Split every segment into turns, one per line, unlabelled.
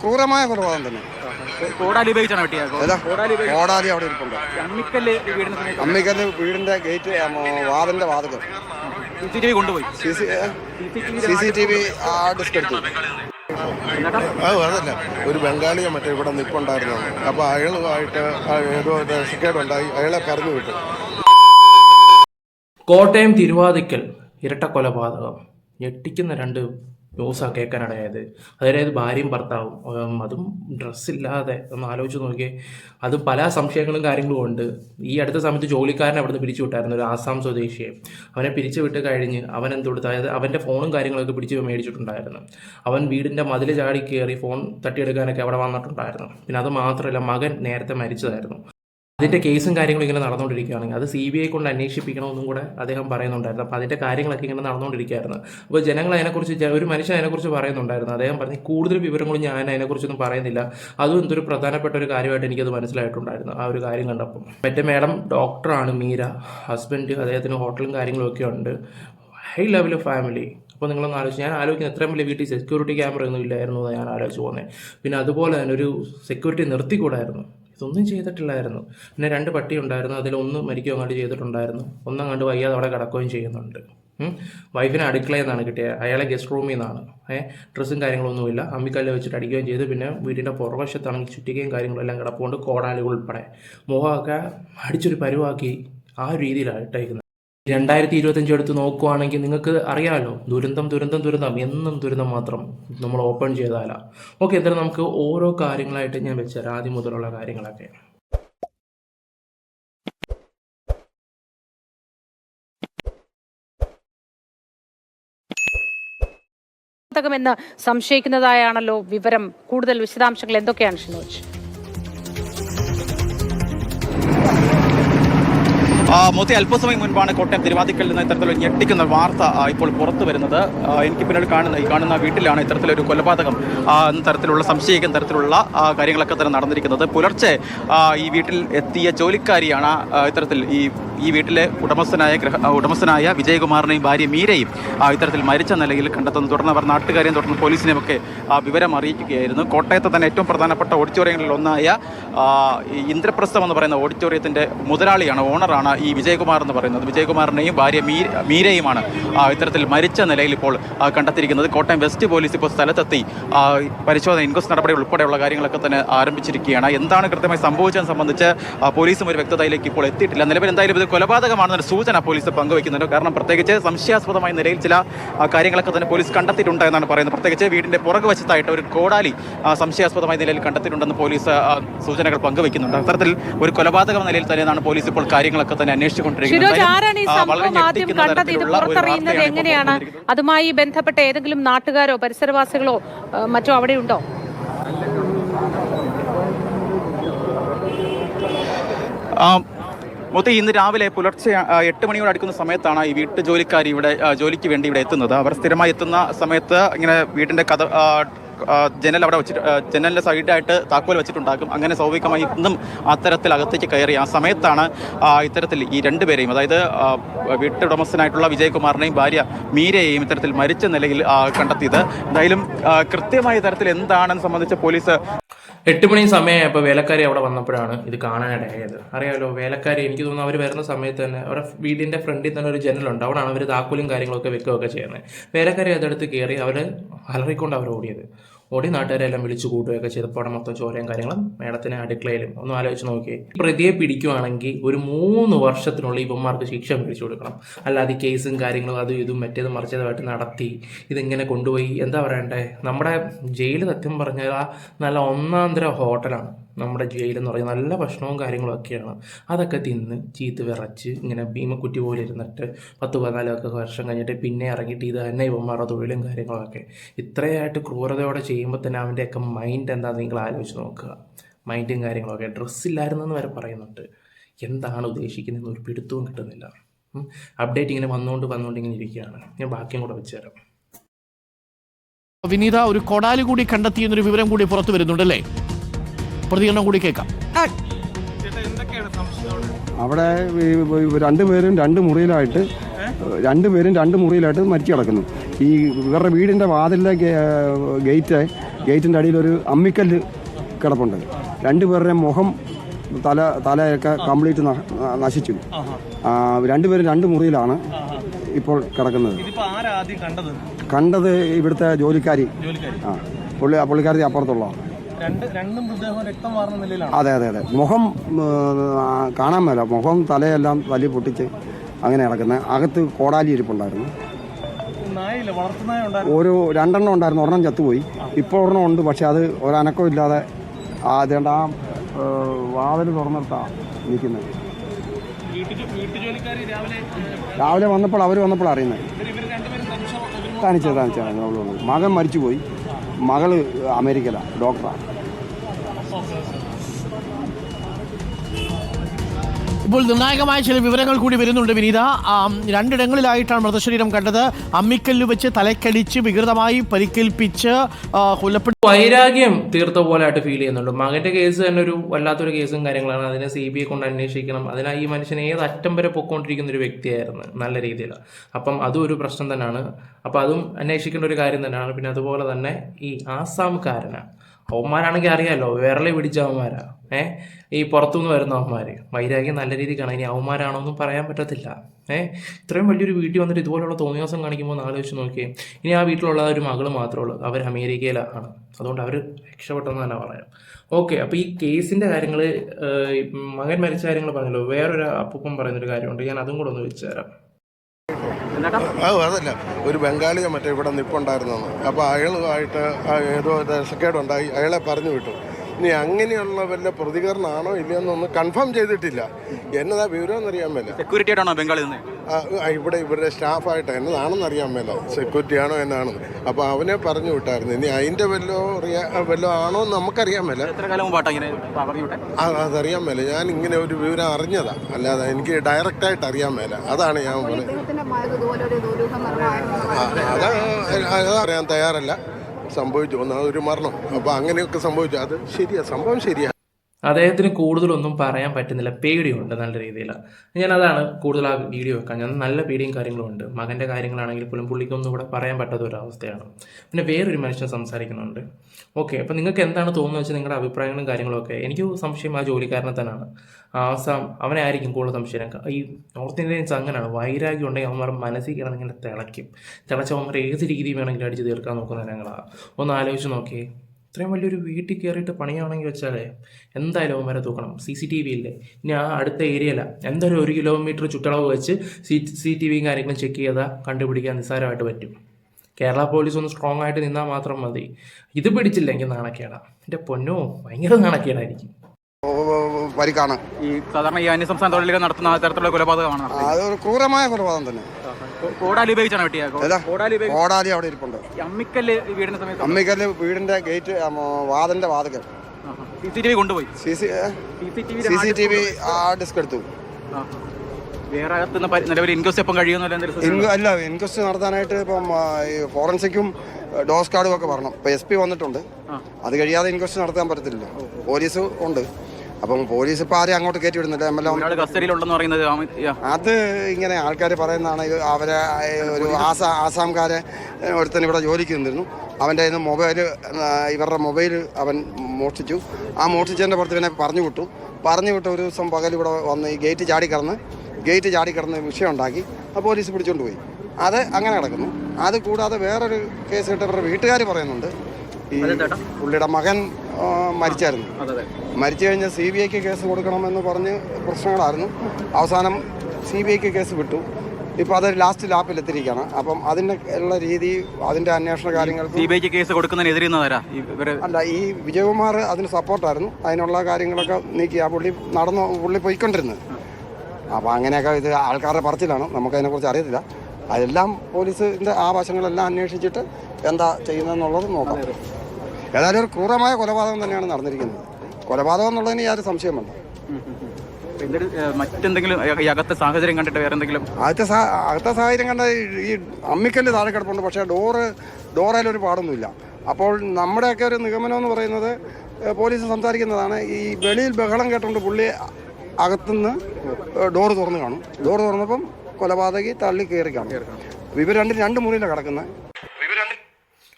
ക്രൂരമായ കൊലപാതകം തന്നെ.
കോടാലി ഉപയോഗിച്ചാണ് വെട്ടിയത് കോടാലി
അവിടെ ഇരിപ്പുണ്ട്.
അമ്മിക്കല്ല് വീടിന്
അമ്മിക്കല്ല് വീടിന്റെ ഗേറ്റ് വാതിന്റെ വാതകം
സി സി ടി വി കൊണ്ടുപോയി.
C C C C TV V ഡിസ്ക് എടുത്തു.
അതല്ല ഒരു ബംഗാളിയെ മറ്റേ ഇവിടെ നിൽപ്പുണ്ടായിരുന്നു അപ്പോൾ അയാളുമായിട്ട് ഏതോ അയാളെ പറഞ്ഞു വിട്ടു.
കോട്ടയം തിരുവാതിക്കൽ ഇരട്ട കൊലപാതകം ഞെട്ടിക്കുന്ന രണ്ട് ന്യൂസാണ് കേൾക്കാനിടയായത് അതായത് ഭാര്യയും ഭർത്താവും. അതും ഡ്രസ്സില്ലാതെ ഒന്ന് ആലോചിച്ച് നോക്കിയേ. അത് പല സംശയങ്ങളും കാര്യങ്ങളും ഉണ്ട്. ഈ അടുത്ത സമയത്ത് ജോലിക്കാരനെ അവിടുന്ന് പിരിച്ചു വിട്ടായിരുന്നു ഒരു ആസാം സ്വദേശിയെ. അവനെ പിരിച്ചു വിട്ട് കഴിഞ്ഞ് അവൻ എന്തുകൊടുത്തു അതായത് അവന്റെ ഫോണും കാര്യങ്ങളൊക്കെ പിടിച്ച് മേടിച്ചിട്ടുണ്ടായിരുന്നു. അവൻ വീടിന്റെ മതിൽ ചാടി കയറി ഫോൺ തട്ടിയെടുക്കാനൊക്കെ അവിടെ വന്നിട്ടുണ്ടായിരുന്നു. പിന്നെ അത് മാത്രമല്ല മകൻ നേരത്തെ മരിച്ചതായിരുന്നു. അതിന്റെ കേസും കാര്യങ്ങളും ഇങ്ങനെ നടന്നുകൊണ്ടിരിക്കുകയാണെങ്കിൽ അത് സി ബി ഐ കൊണ്ട് അന്വേഷിപ്പിക്കണമെന്നും കൂടെ അദ്ദേഹം പറയുന്നുണ്ടായിരുന്നു. അപ്പോൾ അതിന്റെ കാര്യങ്ങളൊക്കെ ഇങ്ങനെ നടന്നുകൊണ്ടിരിക്കുകയായിരുന്നു. അപ്പോൾ ജനങ്ങൾ അതിനെക്കുറിച്ച് ഒരു മനുഷ്യൻ അതിനെക്കുറിച്ച് പറയുന്നുണ്ടായിരുന്നു. അദ്ദേഹം പറഞ്ഞു കൂടുതൽ വിവരങ്ങളും ഞാൻ അതിനെക്കുറിച്ചൊന്നും പറയുന്നില്ല. അതും എന്തൊരു പ്രധാനപ്പെട്ട ഒരു കാര്യമായിട്ട് എനിക്കത് മനസ്സിലായിട്ടുണ്ടായിരുന്നു. ആ ഒരു കാര്യം കണ്ടപ്പോൾ മറ്റേ മേഡം ഡോക്ടറാണ് മീര. ഹസ്ബൻഡ് അദ്ദേഹത്തിന് ഹോട്ടലും കാര്യങ്ങളും ഒക്കെ ഉണ്ട്. ഹൈ ലെവൽ ഫാമിലി അപ്പോൾ നിങ്ങളൊന്ന് ആലോചിച്ച് ഞാൻ ആലോചിക്കുന്നത് എത്രയും വലിയ വീട്ടിൽ സെക്യൂരിറ്റി ക്യാമറ ഒന്നും ഇല്ലായിരുന്നു ഞാൻ ആലോചിച്ച് പോകുന്നത്. പിന്നെ അതുപോലെ തന്നെ ഒരു സെക്യൂരിറ്റി നിർത്തിക്കൂടായിരുന്നു. ഇതൊന്നും ചെയ്തിട്ടില്ലായിരുന്നു. പിന്നെ രണ്ട് പട്ടി ഉണ്ടായിരുന്നു. അതിലൊന്ന് മരിക്കുകയോ അങ്ങോട്ട് ചെയ്തിട്ടുണ്ടായിരുന്നു. ഒന്നങ്ങാണ്ട് വയ്യാതെ അവിടെ കിടക്കുകയും ചെയ്യുന്നുണ്ട്. വൈഫിനെ അടുക്കളയിൽ നിന്നാണ് കിട്ടിയത്. അയാളെ ഗസ്റ്റ് റൂമിൽ നിന്നാണ്. ഏഹ് ഡ്രസ്സും കാര്യങ്ങളൊന്നുമില്ല. അമ്മിക്കല്ല് വെച്ചിട്ട് അടിക്കുകയും ചെയ്തു. പിന്നെ വീടിന്റെ പുറവശത്താണെങ്കിൽ ചുറ്റികയും കാര്യങ്ങളെല്ലാം കിടപ്പുകൊണ്ട് കോടാലുകൾ ഉൾപ്പെടെ. മുഖമൊക്കെ അടിച്ചൊരു പരുവാക്കി ആ രീതിയിലാണ് ഇട്ടേക്കുന്നത് രണ്ടായിരത്തി ഇരുപത്തഞ്ച് എടുത്ത് നോക്കുവാണെങ്കിൽ നിങ്ങൾക്ക് അറിയാമല്ലോ ദുരന്തം ദുരന്തം ദുരന്തം എന്നും ദുരന്തം മാത്രം നമ്മൾ ഓപ്പൺ ചെയ്താല. ഓക്കെ എന്തായാലും നമുക്ക് ഓരോ കാര്യങ്ങളായിട്ട് ഞാൻ വെച്ചുതരാം ആദ്യം മുതലുള്ള കാര്യങ്ങളൊക്കെ.
എന്ന് സംശയിക്കുന്നതായാണല്ലോ വിവരം. കൂടുതൽ വിശദാംശങ്ങൾ എന്തൊക്കെയാണ് ഷിനോജ്?
മോത്തി അല്പസമയം മുൻപാണ് കോട്ടയം തിരുവാതിക്കൽ നിന്ന് ഇത്തരത്തിലൊരു ഞെട്ടിക്കുന്ന വാർത്ത ഇപ്പോൾ പുറത്തു വരുന്നത്. എനിക്ക് പിന്നീട് കാണുന്ന ഈ കാണുന്ന വീട്ടിലാണ് ഇത്തരത്തിലൊരു കൊലപാതകം തരത്തിലുള്ള സംശയിക്കുന്ന തരത്തിലുള്ള കാര്യങ്ങളൊക്കെ തന്നെ നടന്നിരിക്കുന്നത്. പുലർച്ചെ ഈ വീട്ടിൽ എത്തിയ ജോലിക്കാരിയാണ് ഇത്തരത്തിൽ ഈ ഈ വീട്ടിലെ ഉടമസ്ഥനായ ഗ്രഹ ഉടമസ്ഥനായ വിജയകുമാറിനെയും ഭാര്യ മീരയും ഇത്തരത്തിൽ മരിച്ച നിലയിൽ കണ്ടെത്തുന്നു തുടർന്ന് അവർ നാട്ടുകാരെയും തുടർന്ന് പോലീസിനെയും ഒക്കെ വിവരം അറിയിക്കുകയായിരുന്നു. കോട്ടയത്തെ തന്നെ ഏറ്റവും പ്രധാനപ്പെട്ട ഓഡിറ്റോറിയങ്ങളിൽ ഒന്നായ ഇന്ദ്രപ്രസ്ഥം എന്ന് പറയുന്ന ഓഡിറ്റോറിയത്തിന്റെ മുതലാളിയാണ് ഓണറാണ് ഈ വിജയകുമാർ എന്ന് പറയുന്നത്. വിജയകുമാറിനെയും ഭാര്യ മീ മീരയുമാണ് ഇത്തരത്തിൽ മരിച്ച നിലയിൽ ഇപ്പോൾ കണ്ടെത്തിയിരിക്കുന്നത്. കോട്ടയം വെസ്റ്റ് പോലീസ് ഇപ്പോൾ സ്ഥലത്തെത്തി പരിശോധന ഇൻക്വസ്റ്റ് നടപടി ഉൾപ്പെടെയുള്ള കാര്യങ്ങളൊക്കെ തന്നെ ആരംഭിച്ചിരിക്കുകയാണ്. എന്താണ് കൃത്യമായി സംഭവിച്ചതെന്ന് സംബന്ധിച്ച് പോലീസും ഒരു വ്യക്തതയിലേക്ക് ഇപ്പോൾ എത്തിയിട്ടില്ല. നിലവിൽ എന്തായാലും ഇത് കൊലപാതകമാണെന്നൊരു സൂചന പോലീസ് പങ്കുവയ്ക്കുന്നുണ്ട്. കാരണം പ്രത്യേകിച്ച് സംശയാസ്പദമായ നിലയിൽ ചില കാര്യങ്ങളൊക്കെ തന്നെ പോലീസ് കണ്ടെത്തിയിട്ടുണ്ട് എന്നാണ് പറയുന്നത്. പ്രത്യേകിച്ച് വീടിന്റെ പുറകു വശത്തായിട്ട് ഒരു കോടാലി സംശയാസ്പദമായ നിലയിൽ കണ്ടെത്തിയിട്ടുണ്ടെന്ന് പോലീസ് സൂചനകൾ പങ്കുവയ്ക്കുന്നുണ്ട്. അത്തരത്തിൽ ഒരു കൊലപാതക നിലയിൽ തന്നെയാണ് പോലീസ് ഇപ്പോൾ കാര്യങ്ങളൊക്കെ തന്നെ അന്വേഷിച്ചുകൊണ്ടിരിക്കുന്നത് ഒരു
പുറത്തറിയുന്നത് എങ്ങനെയാണ്? അതുമായി ബന്ധപ്പെട്ട ഏതെങ്കിലും നാട്ടുകാരോ പരിസരവാസികളോ മറ്റോ അവിടെ ഉണ്ടോ?
മൊത്തം ഇന്ന് രാവിലെ പുലർച്ചെ എട്ട് മണിയോട് അടുക്കുന്ന സമയത്താണ് ഈ വീട്ടു ജോലിക്കാരി ഇവിടെ ജോലിക്ക് വേണ്ടി ഇവിടെ എത്തുന്നത്. അവർ സ്ഥിരമായി എത്തുന്ന സമയത്ത് ഇങ്ങനെ വീടിന്റെ കഥ ജനൽ അവിടെ വെച്ചിട്ട് ജനലിന്റെ സൈഡായിട്ട് താക്കോൽ വെച്ചിട്ടുണ്ടാക്കും അങ്ങനെ സ്വാഭാവികമായി ഇന്നും അത്തരത്തിൽ അകത്തേക്ക് കയറി ആ സമയത്താണ് ഇത്തരത്തിൽ ഈ രണ്ടുപേരെയും അതായത് വീട്ടുടമസ്ഥനായിട്ടുള്ള വിജയകുമാറിനെയും ഭാര്യ മീരയെയും ഇത്തരത്തിൽ മരിച്ച നിലയിൽ കണ്ടെത്തിയത്. എന്തായാലും കൃത്യമായ തരത്തിൽ എന്താണെന്ന് സംബന്ധിച്ച് പോലീസ്
എട്ട് മണി സമയമായപ്പോൾ വേലക്കാരി അവിടെ വന്നപ്പോഴാണ് ഇത് കാണാനിടയായത്. അറിയാമല്ലോ വേലക്കാരി എനിക്ക് തോന്നുന്നു അവർ വരുന്ന സമയത്ത് തന്നെ അവരുടെ വീടിന്റെ ഫ്രണ്ടിൽ തന്നെ ഒരു ജനലുണ്ട് അവിടെയാണ് അവർ താക്കോലും കാര്യങ്ങളൊക്കെ വെക്കുകയൊക്കെ ചെയ്യുന്നത്. വേലക്കാരി അതെടുത്ത് കയറി അവർ അലറിക്കൊണ്ട് അവർ ഓടിയത് ഓടി നാട്ടുകാരെല്ലാം വിളിച്ചു കൂട്ടുകയൊക്കെ ചെയ്തപ്പോൾ അവിടെ മൊത്തം ചോരയും കാര്യങ്ങളും മേഡത്തിന് അടുക്കളയിലും ഒന്ന് ആലോചിച്ച് നോക്കി. പ്രതിയെ പിടിക്കുവാണെങ്കിൽ ഒരു മൂന്ന് വർഷത്തിനുള്ളിൽ ഇവന്മാർക്ക് ശിക്ഷ മേടിച്ചു കൊടുക്കണം. അല്ലാതെ കേസും കാര്യങ്ങളും അതും ഇതും മറ്റേതും മറിച്ചതുമായിട്ട് നടത്തി ഇതിങ്ങനെ കൊണ്ടുപോയി. എന്താ പറയണ്ടേ? നമ്മുടെ ജയിൽ സത്യം പറഞ്ഞാൽ നല്ല ഒന്നാം തരം ഹോട്ടലാണ്. നമ്മുടെ ജയിൽ എന്ന് പറയുന്നത് നല്ല ഭക്ഷണവും കാര്യങ്ങളൊക്കെയാണ് അതൊക്കെ തിന്ന് ചീത്ത് വിറച്ച് ഇങ്ങനെ ഭീമക്കുറ്റി പോലെ ഇരുന്നിട്ട് പത്ത് പതിനാലൊക്കെ വർഷം കഴിഞ്ഞിട്ട് പിന്നെ ഇറങ്ങിയിട്ട് ഇത് തന്നെ ഇവന്മാരുടെ തൊഴിലും കാര്യങ്ങളൊക്കെ. ഇത്രയായിട്ട് ക്രൂരതയോടെ ചെയ്യുമ്പോൾ തന്നെ അവന്റെയൊക്കെ മൈൻഡ് എന്താണെന്ന് നിങ്ങൾ ആലോചിച്ച് നോക്കുക. മൈൻഡും കാര്യങ്ങളൊക്കെ. ഡ്രസ്സില്ലായിരുന്നെന്ന് വരെ പറയുന്നുണ്ട്. എന്താണ് ഉദ്ദേശിക്കുന്നതെന്ന് ഒരു പിടുത്തവും കിട്ടുന്നില്ല. അപ്ഡേറ്റ് ഇങ്ങനെ വന്നുകൊണ്ട് വന്നുകൊണ്ട് ഇങ്ങനെ ഇരിക്കുകയാണ്. ഞാൻ ബാക്കിയും കൂടെ വെച്ചുതരാം
വിനീത ഒരു കൊടാലി കൂടി കണ്ടെത്തിയെന്നൊരു വിവരം കൂടി പുറത്തു വരുന്നുണ്ടല്ലേ പ്രതികരണം കൂടി കേൾക്കാം.
അവിടെ രണ്ടുപേരും രണ്ട് മുറിയിലായിട്ട് രണ്ടുപേരും രണ്ട് മുറിയിലായിട്ട് മരിച്ചു കിടക്കുന്നു. ഈ ഇവരുടെ വീടിന്റെ വാതിലിലെ ഗേറ്റ്
ഗേറ്റിന്റെ അടിയിൽ ഒരു അമ്മിക്കല്ല് കിടപ്പുണ്ട്. രണ്ടുപേരുടെ മുഖം തല തലയൊക്കെ കംപ്ലീറ്റ് നശിച്ചു. രണ്ടുപേരും രണ്ട് മുറിയിലാണ് ഇപ്പോൾ കിടക്കുന്നത്.
ഇതിപ്പോ ആരാ ആദ്യം കണ്ടത്?
കണ്ടത് ഇവിടുത്തെ ജോലിക്കാരി.
ജോലിക്കാരി.
ആ പുള്ളി പുള്ളിക്കാരി അപ്പുറത്തുള്ള അതെ അതെ അതെ. മുഖം കാണാൻ മേല. മുഖം തലയെല്ലാം വലിയ പൊട്ടിച്ച് അങ്ങനെ കിടക്കുന്നത് അകത്ത് കോടാലി ഇരിപ്പുണ്ടായിരുന്നു. ഒരു രണ്ടെണ്ണം ഉണ്ടായിരുന്നു. ഒരെണ്ണം ചത്തുപോയി. ഇപ്പോൾ ഒരെണ്ണം ഉണ്ട്. പക്ഷെ അത് ഒരനക്കം ഇല്ലാതെ ആ അതുകൊണ്ട് ആ വാതിൽ തുറന്നിട്ടാ നിൽക്കുന്നത്
രാവിലെ
വന്നപ്പോൾ അവർ വന്നപ്പോൾ അറിയുന്നത്
തനിച്ച?
കാണിച്ചത് മകൻ മരിച്ചുപോയി. മകൾ അമേരിക്കയിലാണ് ഡോക്ടറാണ്
ഇപ്പോൾ നിർണായകമായ ചില വിവരങ്ങൾ കൂടി വരുന്നുണ്ട് വിനീത. രണ്ടിടങ്ങളിലായിട്ടാണ് മൃതശരീരം കണ്ടത്. അമ്മിക്കല്ല് വെച്ച് തലക്കടിച്ച് വികൃതമായി പരിക്കേൽപ്പിച്ച് കൊല്ലപ്പെട്ടു
വൈരാഗ്യം തീർത്ത പോലായിട്ട് ഫീൽ ചെയ്യുന്നുണ്ട്. മകന്റെ കേസ് തന്നെ ഒരു വല്ലാത്തൊരു കേസും കാര്യങ്ങളാണ്. അതിനെ സി ബി ഐ കൊണ്ട് അന്വേഷിക്കണം. അതിനാ ഈ മനുഷ്യൻ ഏത് അറ്റം വരെ പൊക്കോണ്ടിരിക്കുന്ന ഒരു വ്യക്തിയായിരുന്നു നല്ല രീതിയിൽ അപ്പം അതും ഒരു പ്രശ്നം തന്നെയാണ്. അപ്പം അതും അന്വേഷിക്കേണ്ട ഒരു കാര്യം തന്നെയാണ്. പിന്നെ അതുപോലെ തന്നെ ഈ ആസാംകാരനാണ് അവന്മാരാണെങ്കിൽ അറിയാമല്ലോ വിരളി പിടിച്ച അവന്മാരാ. ഏ? ഈ പുറത്തുനിന്ന് വരുന്ന അവന്മാർ വൈരാഗ്യം നല്ല രീതിയിൽ കാണാം. ഇനി അവന്മാരാണോ എന്നും പറയാൻ പറ്റത്തില്ല. ഏ? ഇത്രയും വലിയൊരു വീട്ടിൽ വന്നിട്ട് ഇതുപോലുള്ള തോന്നിയാസം കാണിക്കുമ്പോൾ ഒന്ന് ആലോചിച്ച് നോക്കിയേ. ഇനി ആ വീട്ടിലുള്ള ഒരു മകൾ മാത്രമേ ഉള്ളൂ. അവർ അമേരിക്കയിലാണ് അതുകൊണ്ട് അവർ രക്ഷപ്പെട്ടെന്ന് തന്നെ പറയാം. ഓക്കെ അപ്പോൾ ഈ കേസിന്റെ കാര്യങ്ങൾ മകൻ മരിച്ച കാര്യങ്ങൾ പറഞ്ഞല്ലോ. വേറൊരു അപ്പൂപ്പം പറയുന്നൊരു കാര്യമുണ്ട്. ഞാൻ അതും കൂടെ ഒന്ന് വെച്ച് തരാം.
അതല്ല ഒരു ബംഗാളിയോ മറ്റേ ഇവിടെ നിപ്പുണ്ടായിരുന്നു അപ്പോൾ അയാളുമായിട്ട് ഏതോ രസക്കേടുണ്ടായി. അയാളെ പറഞ്ഞു വിട്ടു. ഇനി അങ്ങനെയുള്ള വല്ല പ്രതികരണമാണോ ഇല്ലയെന്നൊന്ന് കൺഫേം ചെയ്തിട്ടില്ല. എന്നതാ വിവരം എന്നറിയാൻ പറ്റില്ല
സെക്യൂരിറ്റി ആയിട്ടാണോ ബംഗാളിൽ നിന്ന്?
ഇവിടെ ഇവരുടെ സ്റ്റാഫായിട്ട് എന്നതാണെന്ന് അറിയാൻ മേല. സെക്യൂരിറ്റി ആണോ എന്നാണെന്ന് അപ്പോൾ അവനെ പറഞ്ഞു വിട്ടായിരുന്നു. ഇനി അതിന്റെ വല്ലോ വല്ലോ ആണോ എന്ന് നമുക്കറിയാൻ മേല. അതറിയാൻ മേല. ഞാൻ ഇങ്ങനെ ഒരു വിവരം അറിഞ്ഞതാ. അല്ലാതെ എനിക്ക് ഡയറക്റ്റായിട്ട് അറിയാൻ മേല. അതാണ് ഞാൻ അതാ അത് അറിയാൻ തയ്യാറല്ല. സംഭവിച്ചു. ഒന്നാമത് ഒരു മരണം. അപ്പോൾ അങ്ങനെയൊക്കെ സംഭവിച്ചു. അത് ശരിയാ. സംഭവം ശരിയാ.
അദ്ദേഹത്തിന് കൂടുതലൊന്നും പറയാൻ പറ്റുന്നില്ല. പേടിയുണ്ട് നല്ല രീതിയിൽ ഞാൻ അതാണ് കൂടുതൽ ആ വീഡിയോ വെക്കാൻ. ഞാൻ നല്ല പേടിയും കാര്യങ്ങളും ഉണ്ട്. മകന്റെ കാര്യങ്ങളാണെങ്കിൽ പോലും പുള്ളിക്കൊന്നും ഇവിടെ പറയാൻ പറ്റാത്ത ഒരു അവസ്ഥയാണ്. പിന്നെ വേറൊരു മനുഷ്യൻ സംസാരിക്കുന്നുണ്ട്. ഓക്കെ അപ്പോൾ നിങ്ങൾക്ക് എന്താണ് തോന്നുന്നത് വെച്ചാൽ നിങ്ങളുടെ അഭിപ്രായങ്ങളും കാര്യങ്ങളും ഒക്കെ? എനിക്ക് സംശയം ആ ജോലിക്കാരനെ തന്നെയാണ്. ആസാം അവനെ ആയിരിക്കും കൂടുതൽ സംശയം. ഈ നോർത്ത് ഇന്ത്യൻസ് അങ്ങനെയാണ് വൈരാഗ്യം ഉണ്ടെങ്കിൽ അവന്മാർ മനസ്സിൽ കിടന്നിങ്ങനെ തിളയ്ക്കും. തിളച്ച അവന്മാർ ഏത് രീതി വേണമെങ്കിലും അടിച്ച് തീർക്കാൻ നോക്കുന്ന ഞങ്ങളാണ് ഒന്ന് ആലോചിച്ച് നോക്കിയേ. ഇത്രയും വലിയൊരു വീട്ടിൽ കയറിയിട്ട് പണിയാണെങ്കിൽ വെച്ചാലേ എന്തായാലും അവന്മാരെ തൂക്കണം. സി സി ടി വി ഇല്ലേ? ഇനി ആ അടുത്ത ഏരിയയില എന്തായാലും ഒരു കിലോമീറ്റർ ചുറ്റളവ് വെച്ച് സി സി ടി വിയും കാര്യങ്ങളും ചെക്ക് ചെയ്താൽ കണ്ടുപിടിക്കാൻ നിസ്സാരമായിട്ട് പറ്റും. കേരള പോലീസ് ഒന്ന് സ്ട്രോങ് ആയിട്ട് നിന്നാൽ മാത്രം മതി. ഇത് പിടിച്ചില്ലെങ്കിൽ നാണക്കേടാ. എന്റെ പൊന്നോ ഭയങ്കര നാണക്കേടായിരിക്കും.
പരിക്കാണ്
ഈ സാധാരണ ഈ അന്യസംസ്ഥാന തൊഴിലുകൾ നടത്തുന്ന തരത്തിലുള്ള കൊലപാതകമാണ്.
അതൊരു ക്രൂരമായ കൊലപാതകം തന്നെ.
കോടാലി ഉപയോഗിച്ചാണ്
വെട്ടിയത്
കോടാലി ഉപയോഗിച്ച്
കോടാലി അവിടെ ഇരിപ്പുണ്ട്.
അമ്മിക്കല്ല് വീടിന്റെ സമയത്ത്
അമ്മിക്കല്ല് വീടിന്റെ ഗേറ്റ് വാതിലിന്റെ വാതകൾ
സി സി ടി വി കൊണ്ടുപോയി?
C C
C C TV C
C TV T വി ആ ഡിസ്ക് എടുത്തു.
വേറെ അകത്തുനിന്ന് പരി- നിലവിൽ ഇൻക്വസ്റ്റ് എപ്പം കഴിയുന്നില്ല എന്തെങ്കിലും
ഇൻക- അല്ല ഇൻക്വസ്റ്റ് നടത്താനായിട്ട് ഇപ്പം ആ, ഈ ഫോറൻസിക്കും ഡോസ് കാർഡും ഒക്കെ വരണം. ഇപ്പം എസ് പി വന്നിട്ടുണ്ട്. അത് കഴിയാതെ ഇൻക്വസ്റ്റ് നടത്താൻ പറ്റത്തില്ല. പോലീസ് ഉണ്ട്. അപ്പം പോലീസ് ഇപ്പം ആരെയും അങ്ങോട്ട് കയറ്റി വിടുന്നില്ല. എം എൽ എ
കസ്റ്റഡിയിലുണ്ടെന്ന് പറയുന്നത്
അത് ഇങ്ങനെ ആൾക്കാർ പറയുന്നതാണ്. അവരെ ഒരു ആസാ ആസാംകാരെ ഒരുത്തന്നെ ഒരുത്തൻ ഇവിടെ ജോലിക്ക് നിന്നിരുന്നു. അവന്റെ കയ്യിൽ നിന്ന് മൊബൈൽ ഇവരുടെ മൊബൈൽ അവൻ മോഷ്ടിച്ചു. ആ മോഷ്ടിച്ചതിന്റെ പുറത്ത് ഇവനെ പറഞ്ഞു വിട്ടു. പറഞ്ഞു വിട്ട ഒരു ദിവസം പകൽ ഇവിടെ വന്ന് ഈ ഗേറ്റ് ചാടി കടന്ന് ഗേറ്റ് ചാടി കടന്ന് വിഷയം ഉണ്ടാക്കി. ആ പോലീസ് പിടിച്ചുകൊണ്ട് പോയി. അത് അങ്ങനെ കിടക്കുന്നു അത് കൂടാതെ വേറൊരു കേസ് കിട്ടിയവരുടെ വീട്ടുകാർ പറയുന്നുണ്ട്. ഈ പുള്ളിയുടെ മകൻ മരിച്ചായിരുന്നു. മരിച്ചു കഴിഞ്ഞാൽ സി ബി ഐക്ക് കേസ് കൊടുക്കണമെന്ന് പറഞ്ഞ് പ്രശ്നങ്ങളായിരുന്നു. അവസാനം സി ബി ഐക്ക് കേസ് വിട്ടു. ഇപ്പോൾ അത് ലാസ്റ്റ് ലാപ്പിൽ എത്തിയിരിക്കുകയാണ്. അപ്പം അതിന്റെ ഉള്ള രീതി അതിന്റെ അന്വേഷണ കാര്യങ്ങൾ
സി ബി ഐക്ക് കേസ് കൊടുക്കുന്നതിനെതിരെ
അല്ല ഈ വിജയകുമാർ അതിന് സപ്പോർട്ടായിരുന്നു. അതിനുള്ള കാര്യങ്ങളൊക്കെ നീക്കി ആ പുള്ളി നടന്നു പുള്ളി പോയിക്കൊണ്ടിരുന്നത്. അപ്പോൾ അങ്ങനെയൊക്കെ ഇത് ആൾക്കാരുടെ പറച്ചിലാണ്. നമുക്കതിനെക്കുറിച്ച് അറിയത്തില്ല. അതെല്ലാം പോലീസിന്റെ ആ വശങ്ങളെല്ലാം അന്വേഷിച്ചിട്ട് എന്താ ചെയ്യുന്നതെന്നുള്ളത് നോക്കാം. ഏതായാലും ഒരു ക്രൂരമായ കൊലപാതകം തന്നെയാണ് നടന്നിരിക്കുന്നത്. കൊലപാതകം എന്നുള്ളതിന് യാതൊരു
സംശയമുണ്ട് മറ്റെന്തെങ്കിലും അകത്തെ സാഹചര്യം കണ്ടിട്ട് വേറെ എന്തെങ്കിലും
ആദ്യത്തെ സാ അകത്തെ സാഹചര്യം കണ്ട ഈ- അമ്മിക്കല്ല് താഴെ കിടപ്പുണ്ട് പക്ഷേ ഡോറ് ഒരു പാടൊന്നുമില്ല. അപ്പോൾ നമ്മുടെയൊക്കെ ഒരു നിഗമനം എന്ന് പറയുന്നത് പോലീസ് സംസാരിക്കുന്നതാണ് ഈ വെളിയിൽ ബഹളം കേട്ടുകൊണ്ട് പുള്ളി അകത്തുനിന്ന് ഡോറ് തുറന്ന് കാണും. ഡോറ് തുറന്നപ്പം കൊലപാതകി തള്ളി കയറി കാണും. ഇവർ രണ്ടും രണ്ട് മുറിയിലാണ് കിടക്കുന്നത്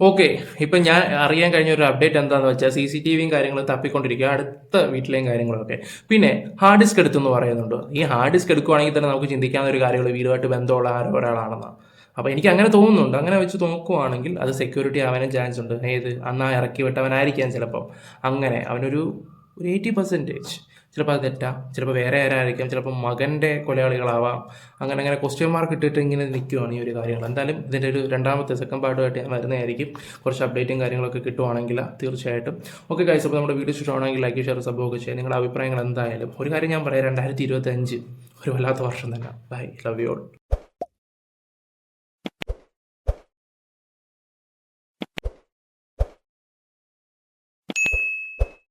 ഓക്കെ ഇപ്പം ഞാൻ അറിയാൻ കഴിഞ്ഞ ഒരു അപ്ഡേറ്റ് എന്താണെന്ന് വെച്ചാൽ സി സി ടി വിയും കാര്യങ്ങളും തപ്പിക്കൊണ്ടിരിക്കുക അടുത്ത വീട്ടിലെയും കാര്യങ്ങളൊക്കെ. പിന്നെ ഹാർഡ് ഡിസ്ക് എടുത്തെന്ന് പറയുന്നുണ്ട്. ഈ ഹാർഡ് ഡിസ്ക് എടുക്കുവാണെങ്കിൽ തന്നെ നമുക്ക് ചിന്തിക്കാവുന്ന ഒരു കാര്യമുള്ള വീടുമായിട്ട് ബന്ധമുള്ള ആരോ ഒരാളാണെന്നാണ് അപ്പോൾ എനിക്ക് അങ്ങനെ തോന്നുന്നുണ്ട്. അങ്ങനെ വെച്ച് നോക്കുവാണെങ്കിൽ അത് സെക്യൂരിറ്റി ആവാനും ചാൻസ് ഉണ്ട്. ഏത്? അന്നാ ഇറക്കി വിട്ടവനായിരിക്കാം ചിലപ്പോൾ അങ്ങനെ അവനൊരു ഒരു എയ്റ്റി പെർസെന്റേജ് ചിലപ്പോൾ അത് തെറ്റാം. ചിലപ്പോൾ വേറെ ആരായിരിക്കാം. ചിലപ്പോൾ മകന്റെ കൊലയാളികളാവാം. അങ്ങനെ അങ്ങനെ ക്വസ്റ്റ്യൻ മാർക്ക് ഇട്ടിട്ട് ഇങ്ങനെ നിൽക്കുവാണ് ഈ ഒരു കാര്യങ്ങൾ. എന്തായാലും ഇതിന്റെ ഒരു രണ്ടാമത്തെ സെക്കൻഡ് പാർട്ടുമായിട്ട് ഞാൻ വരുന്നതായിരിക്കും. കുറച്ച് അപ്ഡേറ്റും കാര്യങ്ങളൊക്കെ കിട്ടുവാണെങ്കിൽ തീർച്ചയായിട്ടും. ഓക്കെ കഴിച്ച് അപ്പോൾ നമ്മുടെ വീഡിയോ ഇഷ്ടമാണെങ്കിൽ ലൈക്ക് ഷെയർ സബ് ഒക്കെ ചെയ്യുക. നിങ്ങളുടെ അഭിപ്രായങ്ങൾ എന്തായാലും. ഒരു കാര്യം ഞാൻ പറയാം. രണ്ടായിരത്തി ഇരുപത്തഞ്ച് ഒരു വല്ലാത്ത വർഷം തന്നെ. Bye love you all